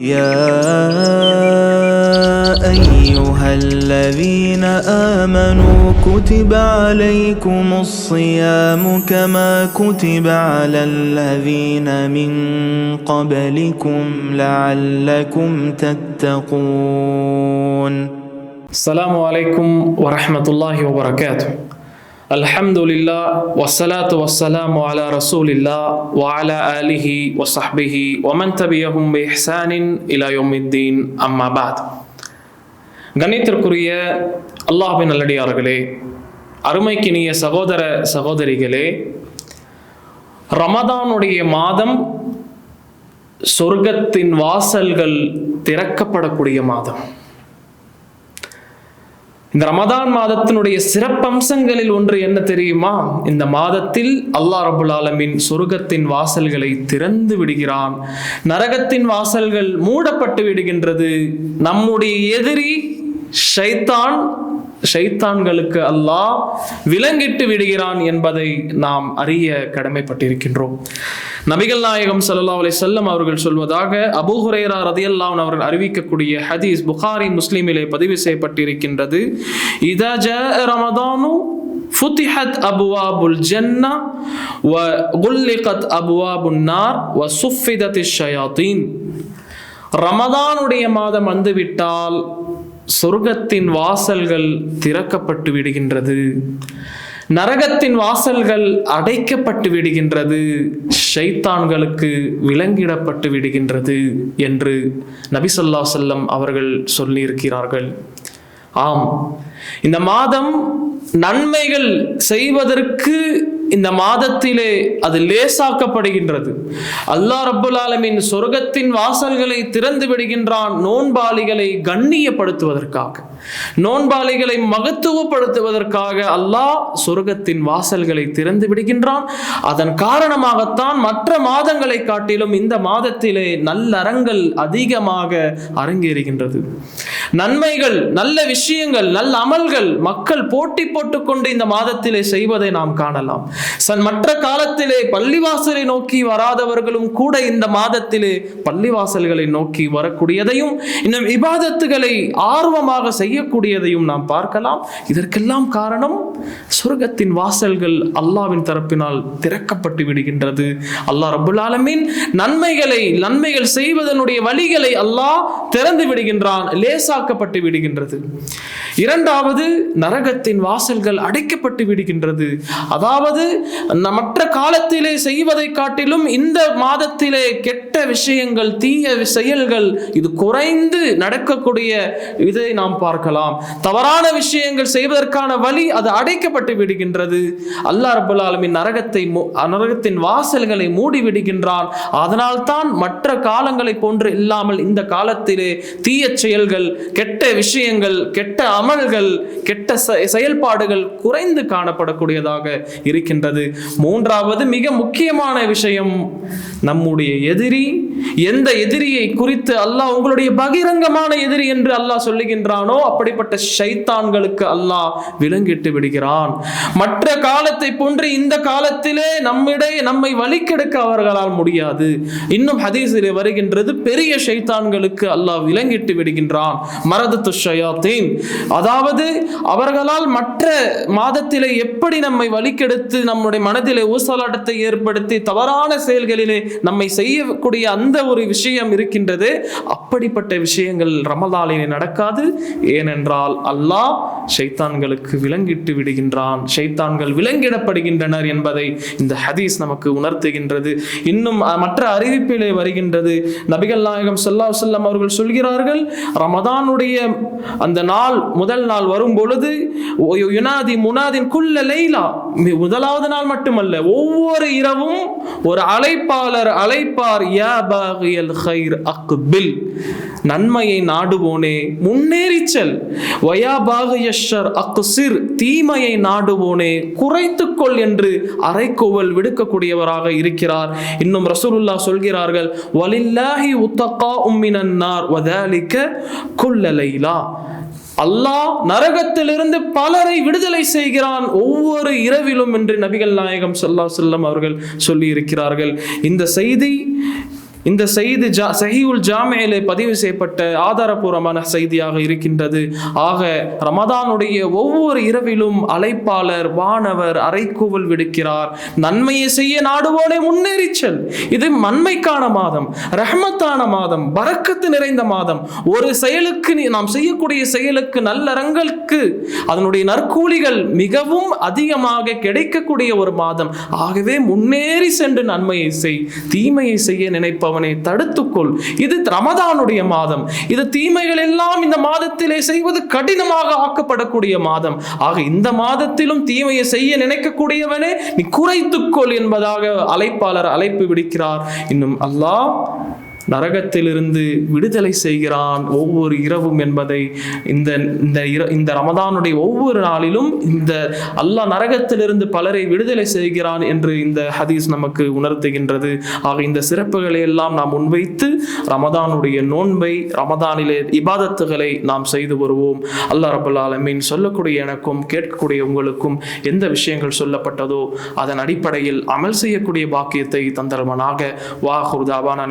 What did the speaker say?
يا أيها الذين آمنوا كتب عليكم الصيام كما كتب على الذين من قبلكم لعلكم تتقون. السلام عليكم ورحمة الله وبركاته. அல்ஹம்துலில்லா வசலாத்து வசலாம் வாலா ரசூலில்லா வாலா அலிஹி வசஹ்பிஹி ஒமன் தபியஹும் இஹ்சானின் இலயோமித்தீன் அம்மாபாத் கணித்திற்குரிய அல்லாஹின் நல்லடியார்களே அருமைக்கினிய சகோதர சகோதரிகளே ரமதானுடைய மாதம் சொர்க்கத்தின் வாசல்கள் திறக்கப்படக்கூடிய மாதம். இந்த ரமதான் மாதத்தினுடைய சிறப்பம்சங்களில் ஒன்று என்ன தெரியுமா? இந்த மாதத்தில் அல்லாஹ் ரபுல் ஆலமின் சொர்க்கத்தின் வாசல்களை திறந்து விடுகிறான். நரகத்தின் வாசல்கள் மூடப்பட்டு விடுகின்றது. நம்முடைய எதிரி ஷைத்தான் ஷைத்தான்களுக்கு அல்லாஹ் விலங்கிட்டு விடுகிறான் என்பதை நாம் அறிய கடமைப்பட்டிருக்கின்றோம். நபிகள் நாயகம் சல்லா அலி செல்லம் அவர்கள் சொல்வதாக அபு ஹுரைரா ரதியல்லாஹு அவர்கள் அறிவிக்கக்கூடிய ஹதீஸ் புகாரி முஸ்லீமிலே பதிவு செய்யப்பட்டிருக்கின்றது. இதஜ ரமதானு ஃபுத்திஹத் அபுவாபுல் ஜன்னா வ குல்லிகத் அபுவாபுன் நார் வ சுஃபிதத்திஷ் ஷயாத்தீன். ரமதானுடைய மாதம் வந்துவிட்டால் சொர்க்கத்தின் வாசல்கள் திறக்கப்பட்டு விடுகின்றது. நரகத்தின் வாசல்கள் அடைக்கப்பட்டு விடுகின்றது. ஷைத்தான்களுக்கு விலங்கிடப்பட்டு விடுகின்றது என்று நபி சொல்லா செல்லம் அவர்கள் சொல்லியிருக்கிறார்கள். ஆம். இந்த மாதம் நன்மைகள் செய்வதற்கு இந்த மாதத்திலே அது லேசாக்கப்படுகின்றது. அல்லாஹ் ரப்புல் ஆலமின் சொர்க்கத்தின் வாசல்களை திறந்து விடுகின்றான் நோன்பாளிகளை கண்ணியப்படுத்துவதற்காக. நோன்பாளிகளை மகத்துவப்படுத்துவதற்காக அல்லாஹ் சொர்க்கத்தின் வாசல்களை திறந்து விடுகின்றான். அதன் காரணமாகத்தான் மற்ற மாதங்களை காட்டிலும் இந்த மாதத்திலே நல்லறங்கள் அதிகமாக அரங்கேறுகின்றது. நன்மைகள் நல்ல விஷயங்கள் நல்ல அமல்கள் மக்கள் போட்டி போட்டுக்கொண்டு இந்த மாதத்திலே செய்வதை நாம் காணலாம். சன் மற்ற காலத்திலே பள்ளிவாசலை நோக்கி வராதவர்களும் கூட இந்த மாதத்திலே பள்ளிவாசல்களை நோக்கி வரக்கூடியதையும் இன்னும் இபாதத்துகளை ஆர்வமாக செய்யக்கூடியதையும் நாம் பார்க்கலாம். இதற்கெல்லாம் காரணம் சொர்க்கத்தின் வாசல்கள் அல்லாவின் தரப்பினால் திறக்கப்பட்டு விடுகின்றது. அல்லாஹ் ரபுல் ஆலமீன் நன்மைகளை நன்மைகள் செய்வதனுடைய வழிகளை அல்லாஹ் திறந்து விடுகின்றான் லேசாக்கப்பட்டு விடுகின்றது. இரண்டாவது நரகத்தின் வாசல்கள் அடைக்கப்பட்டு விடுகின்றது. அதாவது மற்ற காலத்திலே செய்வதை காட்டிலும் இந்த மாதத்திலே கெட்ட விஷயங்கள் தீய செயல்கள் இது குறைந்து நடக்கக்கூடிய இதை நாம் பார்க்க பார்க்கலாம். தவறான விஷயங்கள் செய்வதற்கான வழி அது அடைக்கப்பட்டு விடுகின்றது. அல்லா ரபுல் ஆலமின் நரகத்தை நரகத்தின் வாசல்களை மூடி விடுகின்றான். அதனால் தான் மற்ற காலங்களை போன்று இல்லாமல் இந்த காலத்திலே தீய செயல்கள் கெட்ட விஷயங்கள் கெட்ட அமல்கள் கெட்ட செயல்பாடுகள் குறைந்து காணப்படக்கூடியதாக இருக்கின்றது. மூன்றாவது மிக முக்கியமான விஷயம் நம்முடைய எதிரி எந்த எதிரியை குறித்து அல்லாஹ் உங்களுடைய பகிரங்கமான எதிரி என்று அல்லாஹ் சொல்லுகின்றானோ அப்படிப்பட்ட ஷைத்தான்களுக்கு அல்லாஹ் விலங்கிட்டு விடுகிறான். மற்ற காலத்தை போன்று இந்த காலத்திலே நம்மிடையே நம்மை வழிக்கெடுக்க அவர்களால் முடியாது. இன்னும் ஹதீஸிலே வருகின்றது பெரிய ஷைத்தான்களுக்கு அல்லாஹ் விலங்கிட்டு விடுகின்றான். மரதத்து ஷயாத்தீன். அதாவது அவர்களால் மற்ற மாதத்திலே எப்படி நம்மை வழிக்கெடுத்து நம்முடைய மனதிலே ஊசலாட்டத்தை ஏற்படுத்தி தவறான செயல்களிலே நம்மை செய்யக்கூடிய அந்த ஒரு விஷயம் இருக்கின்றது. அப்படிப்பட்ட விஷயங்கள் ரமலாலிலே நடக்காது. ஏனென்றால் அல்லாஹ் ஷைத்தான்களுக்கு விலங்கிட்டு விடுகின்றான். ஷைத்தான்கள் விலங்கிடப்படுகின்றனர் என்பதை இந்த ஹதீஸ் நமக்கு உணர்த்துகின்றது. இன்னும் மற்ற அறிவிப்பிலே வருகின்றது. நபிகள் நாயகம் சொல்லா செல்லம் அவர்கள் சொல்கிறார்கள் ரமதானுடைய அந்த நாள் முதல் நாள் வரும் பொழுது யுனாதி முனாதின் குல்ல லைலா. முதலாவது நாள் மட்டுமல்ல ஒவ்வொரு இரவும் ஒரு அழைப்பாளர் அழைப்பார் யா பாகியல் ஹைர் அக்பில். நன்மையை நாடுவோனே முன்னேறிச்சல் வயாபாகயஷர் அக்குசிர் அக்சிர் தீமையை நாடுவோனே குறைத்துக்கொள் என்று அரைக்கோவல் விடுக்கக்கூடியவராக இருக்கிறார். இன்னும் ரசூலுல்லா சொல்கிறார்கள் வலில்லாஹி உத்தகா உம்மினார் வதாலிக்க குல்லலைலா. அல்லாஹ் நரகத்திலிருந்து பலரை விடுதலை செய்கிறான் ஒவ்வொரு இரவிலும் என்று நபிகள் நாயகம் சொல்லா செல்லம் அவர்கள் சொல்லி இருக்கிறார்கள் இந்த செய்தி இந்த செய்தி ஜா சஹீவுல் ஜாமியிலே பதிவு செய்யப்பட்ட ஆதாரபூர்வமான செய்தியாக இருக்கின்றது. ஆக ரமதானுடைய ஒவ்வொரு இரவிலும் அழைப்பாளர் வானவர் அறைக்கூவல் விடுக்கிறார். நன்மையை செய்ய நாடுவோனே முன்னேறிச்சல் இது மண்மைக்கான மாதம் ரஹ்மத்தான மாதம் பரக்கத்து நிறைந்த மாதம். ஒரு செயலுக்கு நாம் செய்யக்கூடிய செயலுக்கு நல்லறங்களுக்கு அதனுடைய நற்கூலிகள் மிகவும் அதிகமாக கிடைக்கக்கூடிய ஒரு மாதம். ஆகவே முன்னேறி சென்று நன்மையை செய் தீமையை செய்ய நினைப்பவனை தடுத்துக்கொள். இது ரமதானுடைய மாதம். இது தீமைகள் எல்லாம் இந்த மாதத்திலே செய்வது கடினமாக ஆக்கப்படக்கூடிய மாதம். ஆக இந்த மாதத்திலும் தீமையை செய்ய நினைக்கக்கூடியவனே நீ குறைத்துக்கொள் என்பதாக அழைப்பாளர் அழைப்பு விடுக்கிறார். இன்னும் அல்லாஹ் நரகத்திலிருந்து விடுதலை செய்கிறான் ஒவ்வொரு இரவும் என்பதை இந்த இந்த இர- இந்த ரமதானுடைய ஒவ்வொரு நாளிலும் இந்த அல்லாஹ் நரகத்திலிருந்து பலரை விடுதலை செய்கிறான் என்று இந்த ஹதீஸ் நமக்கு உணர்த்துகின்றது. ஆக இந்த சிறப்புகளை எல்லாம் நாம் முன்வைத்து ரமதானுடைய நோன்பை ரமதானிலே இபாதத்துகளை நாம் செய்து வருவோம். அல்லாஹ் ரபுல் ஆலமீன் சொல்லக்கூடிய எனக்கும் கேட்கக்கூடிய உங்களுக்கும் எந்த விஷயங்கள் சொல்லப்பட்டதோ அதன் அடிப்படையில் அமல் செய்யக்கூடிய பாக்கியத்தை தந்தரவனாக வாஹுர் தாவானான்